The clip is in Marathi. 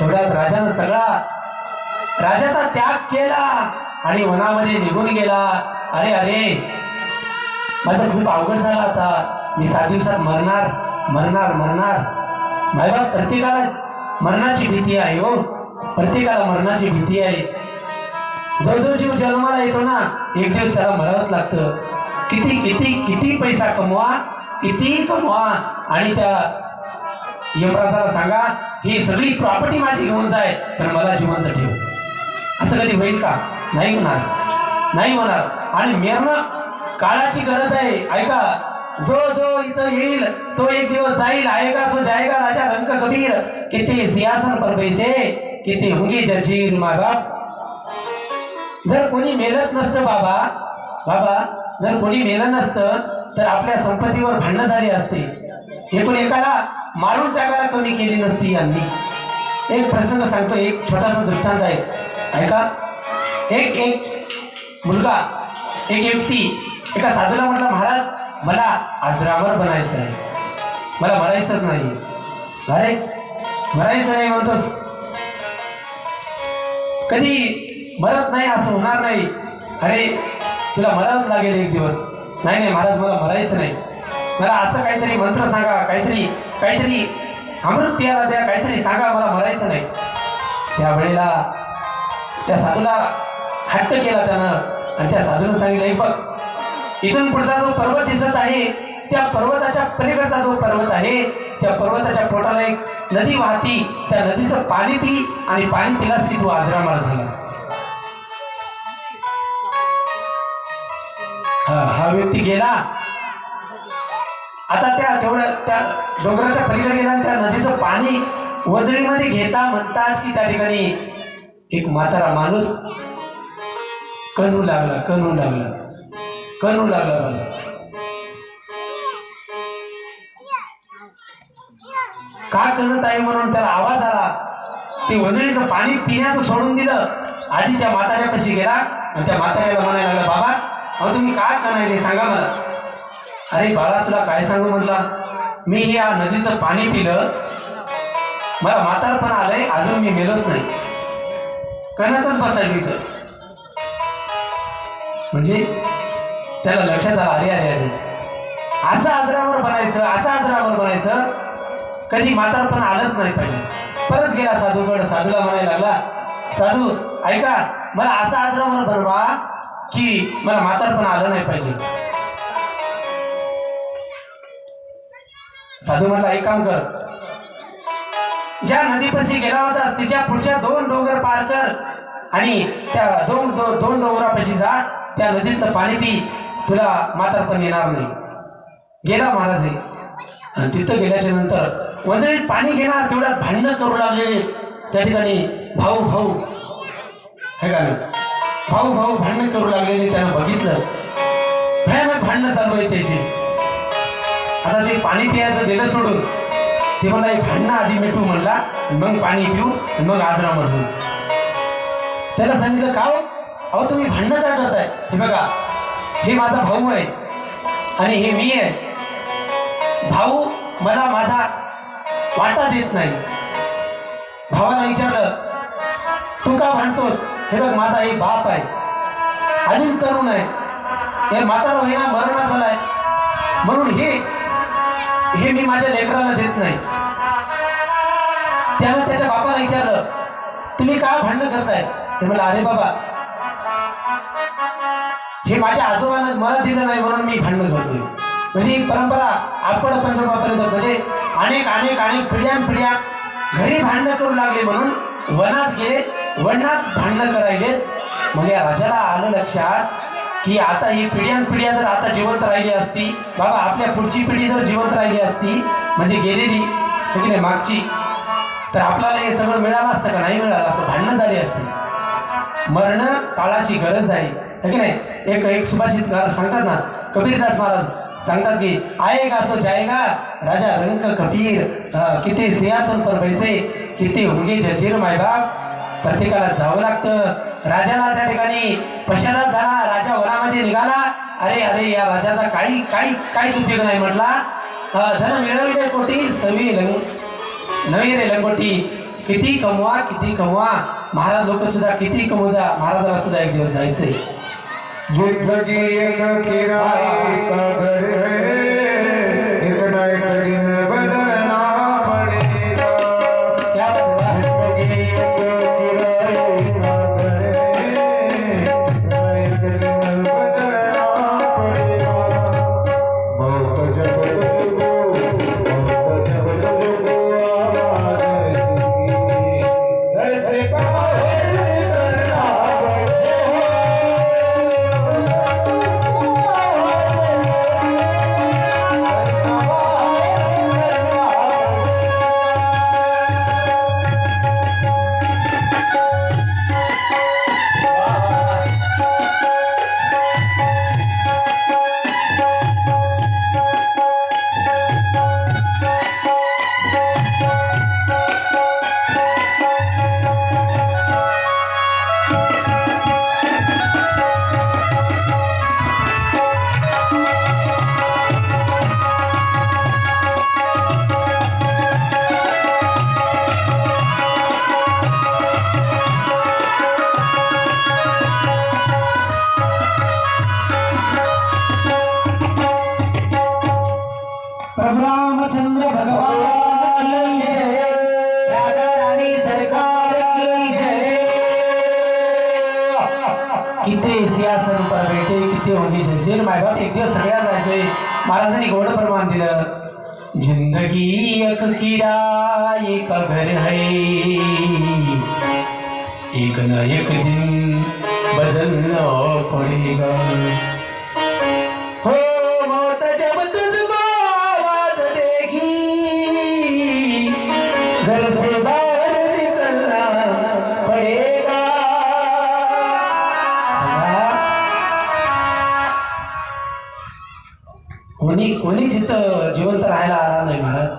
तेवढ्यात राजानं सगळा राजाचा त्याग केला आणि वनामध्ये निघून गेला. अरे अरे माझं खूप अवघड झालं आता. मी सात दिवसात मरणार मरणार मरणार. माझ्या प्रत्येकाला मरणाची भीती आहे हो. प्रत्येकाला मरणाची भीती आहे. जो जो जीव जन्माला येतो ना एक दिवस त्याला मरावंच लागतं. किती किती किती पैसा कमवा किती कमवा आणि त्या यमराजाला सांगा ही सगळी प्रॉपर्टी माझी घेऊन जाय पण मला जिवंत ठेव. असं कधी होईल का? नाही होणार. नाही होणार. आणि मेरणं काळाची गरज आहे. ऐका जो जो इथं येईल तो एक दिवस जाईल. आएगा सो जाएगा राजा रंग कबीर. किती सियासन पर बैठे किती हुंगी जजीर माय बाप जर कोणी मेलत नसतं बाबा बाबा जर कोणी मेलं नसतं तर आपल्या संपत्तीवर भांडणं झाली असते. एकूण एकाला मारून टाकायला कोणी केली नसती यांनी. एक प्रसंग सांगतो एक छोटासा दृष्टांत आहे. ऐका. एक एक मुलगा एक व्यक्ती एका साधूला म्हटलं महाराज मला आजरावर बनायचं आहे. मला मरायचंच नाही. अरे मरायचं नाही म्हणतोस. कधी मरत नाही असं होणार नाही. अरे तुला मरावंच लागेल एक दिवस. नाही नाही महाराज मला मरायचं नाही. मला असं काहीतरी मंत्र सांगा काहीतरी काहीतरी अमृत पियाला द्या काहीतरी सांगा मला मरायचं नाही. त्यावेळेला त्या साधूला हट्ट केला त्यानं आणि त्या साधूनं सांगितलं बघ इथून पुढचा जो पर्वत दिसत आहे त्या पर्वताच्या पलीकडचा जो पर्वत आहे त्या पर्वताच्या पोटाला एक नदी वाहती त्या नदीचं पाणी पी आणि पाणी पिलास की तू आजरा मार झालास. हा हा व्यक्ती गेला आता त्या तेवढ्या त्या डोंगराच्या पलीकडे गेला त्या नदीचं पाणी वजळीमध्ये घेता म्हणताच की त्या ठिकाणी एक म्हातारा माणूस कणू लागला कणू लागला कणू लागला मला का करत आहे म्हणून त्याला आवाज आला? ते वजळीचं पाणी पिण्याचं सोडून दिलं. आधी त्या म्हाताऱ्यापाशी गेला आणि त्या म्हाताऱ्याला म्हणायला लागला बाबा अहो तुम्ही काय करायला सांगा मला. अरे बाळा तुला काय सांगू म्हटला? मी या नदीचं पाणी पिलं. मला म्हातारपण आलंय अजून मी मेलोच नाही. कणातच बसायला तिथं म्हणजे त्याला लक्षात आलं अरे अरे अरे. असं आजरावर बनायचं असं आजरावर बनायचं. कधी म्हातारपण आलंच नाही पाहिजे. परत गेला साधूकडं साधूला म्हणायला लागला साधू ऐका मला असा आजरावर बनवा की मला म्हातारपण आलं नाही पाहिजे. साधू म्हणला एक काम कर. ज्या नदीपाशी गेला होतास तिच्या पुढच्या दोन डोंगर पार कर आणि त्या दोन दो, दोन डोंगरापाशी जा. त्या नदीचं पाणी पी. तुला म्हातारपण येणार नाही. गेला महाराज. आणि तिथं गेल्याच्यानंतर वंदळीत पाणी घेणार तेवढ्यात भांडणं करू लागले. त्या ठिकाणी भाऊ भाऊ. हे का नाही? भाऊ भाऊ भांडणं करू लागलेले त्यानं बघितलं. भयानक भांडणं चालू आहे त्याची. आता ते पाणी पियाचं दिलं सोडून ते म्हणला एक भांडणं आधी मिठू म्हणला मग पाणी पिऊ मग आजरा म्हणू. त्याला सांगितलं का हो? अहो तुम्ही भांडणं काय करताय? हे बघा हे माझा भाऊ आहे आणि हे मी आहे. भाऊ मला माझा वाटा देत नाही. भावाला विचारलं तू का भांडतोस? हे बघ माझा एक बाप आहे. अजून तरुण आहे. हे म्हातारा महिना मरणा झालाय म्हणून हे हे मी माझ्या लेकराला देत नाही. त्यानं त्याच्या बापाला विचारलं तुम्ही का भांडण करताय? ते म्हणलं अरे बाबा हे माझ्या आजोबानं मला दिलं नाही म्हणून मी भांडण करतोय. म्हणजे ही परंपरा आपण पंतप्रधान म्हणजे अनेक अनेक अनेक पिढ्यान पिढ्या घरी भांडणं करू लागले म्हणून वनात गेले वनात भांडणं करायले. मग या राजाला आलं लक्षात की आता ही पिढ्यान पिढ्या जर आता जिवंत राहिली असती बाबा आपल्या पुढची पिढी जर जिवंत राहिली असती म्हणजे गेलेली की नाही मागची तर आपल्याला हे सगळं मिळालं असतं का नाही मिळालं असं भांडणं झाली असते. मरण काळाची गरज आहे. की नाही? एक एक सुभाषित सांगतात ना कबीरदास महाराज सांगतात की आएगा सो जाएगा राजा रंग कबीर किती सिंहासन पर बैसे किती होंगे जजीर मायबाप प्रत्येकाला जावं लागतं. राजाला त्या ठिकाणी पश्चात झाला. राजा वरामध्ये निघाला. अरे अरे या राजाचा काही काही काहीच उपयोग नाही म्हटला. धन मिळवले कोटी सवी रंग नवी रे लंगोटी. किती कमवा किती कमवा. महाराज लोक सुद्धा किती कमवजा महाराजाला सुद्धा एक दिवस जायचंय. किती इतिहास रूपाला भेटे किती होणे झंझेर मायबाप एक दिवस सगळ्या जायचे. महाराजांनी गोड प्रमाण दिलं जिंदगी एक किरा एक घर है एक ना एक दिन बदलना पडेगा कोणी कोणी जिथं जिवंत राहायला आला नाही महाराज.